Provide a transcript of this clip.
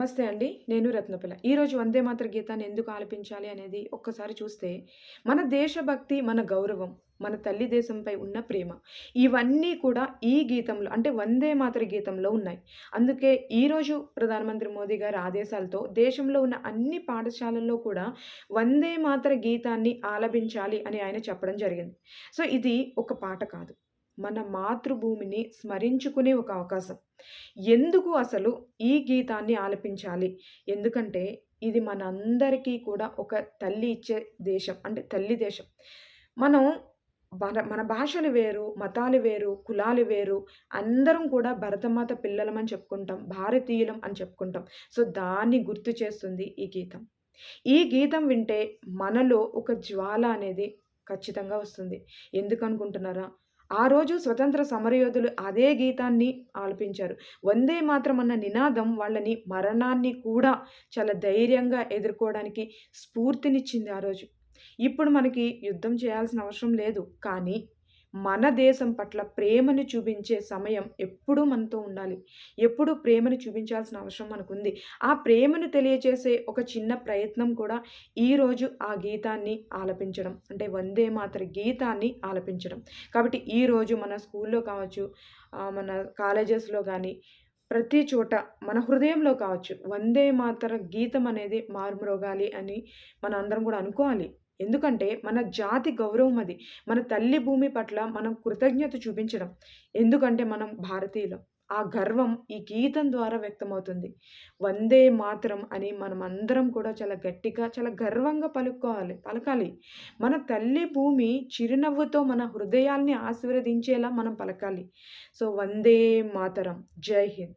నమస్తే అండి. నేను రత్నపిల్ల. ఈరోజు 'వందే మాత్ర గీతాన్ని ఎందుకు ఆలపించాలి అనేది ఒక్కసారి చూస్తే, మన దేశభక్తి, మన గౌరవం, మన తల్లి దేశంపై ఉన్న ప్రేమ, ఇవన్నీ కూడా ఈ గీతంలో అంటే 'వందే మాతర' గీతంలో ఉన్నాయి. అందుకే ఈరోజు ప్రధానమంత్రి మోదీ గారి ఆదేశాలతో దేశంలో ఉన్న అన్ని పాఠశాలల్లో కూడా 'వందే మాతర' గీతాన్ని ఆలపించాలి అని ఆయన చెప్పడం జరిగింది. సో, ఇది ఒక పాట కాదు. మన మాతృభూమిని స్మరించుకునే ఒక అవకాశం. ఎందుకు అసలు ఈ గీతాన్ని ఆలపించాలి? ఎందుకంటే ఇది మనందరికీ కూడా ఒక తల్లి ఇచ్చే దేశం. అంటే తల్లి దేశం. మనం మన మన భాషలు వేరు, మతాలు వేరు, కులాలు వేరు. అందరం కూడా భరతమాత పిల్లలం అని చెప్పుకుంటాం. భారతీయులం అని చెప్పుకుంటాం. సో, దాన్ని గుర్తు చేస్తుంది ఈ గీతం. ఈ గీతం వింటే మనలో ఒక జ్వాల అనేది ఖచ్చితంగా వస్తుంది. ఎందుకనుకుంటున్నారా? ఆ రోజు స్వతంత్ర సమరయోధులు అదే గీతాన్ని ఆలపించారు. 'వందే మాత్రం అన్న నినాదం వాళ్ళని మరణాన్ని కూడా చాలా ధైర్యంగా ఎదుర్కోవడానికి స్ఫూర్తినిచ్చింది ఆ రోజు. ఇప్పుడు మనకి యుద్ధం చేయాల్సిన అవసరం లేదు. కానీ మన దేశం పట్ల ప్రేమను చూపించే సమయం ఎప్పుడూ మనతో ఉండాలి. ఎప్పుడూ ప్రేమను చూపించాల్సిన అవసరం మనకుంది. ఆ ప్రేమను తెలియచేసే ఒక చిన్న ప్రయత్నం కూడా ఈరోజు ఆ గీతాన్ని ఆలపించడం. అంటే 'వందే మాతర' గీతాన్ని ఆలపించడం. కాబట్టి ఈరోజు మన స్కూల్లో కావచ్చు, మన కాలేజెస్‌లో కానీ ప్రతి చోట మన హృదయంలో కావచ్చు, 'వందే మాతర' గీతం అనేది మారుమ్రోగాలి అని మనందరం కూడా అనుకోవాలి. ఎందుకంటే మన జాతి గౌరవం అది. మన తల్లి భూమి పట్ల మనం కృతజ్ఞత చూపించడం. ఎందుకంటే మనం భారతీయులం. ఆ గర్వం ఈ గీతం ద్వారా వ్యక్తమవుతుంది. 'వందే మాతరం' అని మనం అందరం కూడా చాలా గట్టిగా, చాలా గర్వంగా పలుకోవాలి పలకాలి. మన తల్లి భూమి చిరునవ్వుతో మన హృదయాల్ని ఆశీర్వదించేలా మనం పలకాలి. సో, 'వందే మాతరం'. జై హింద్.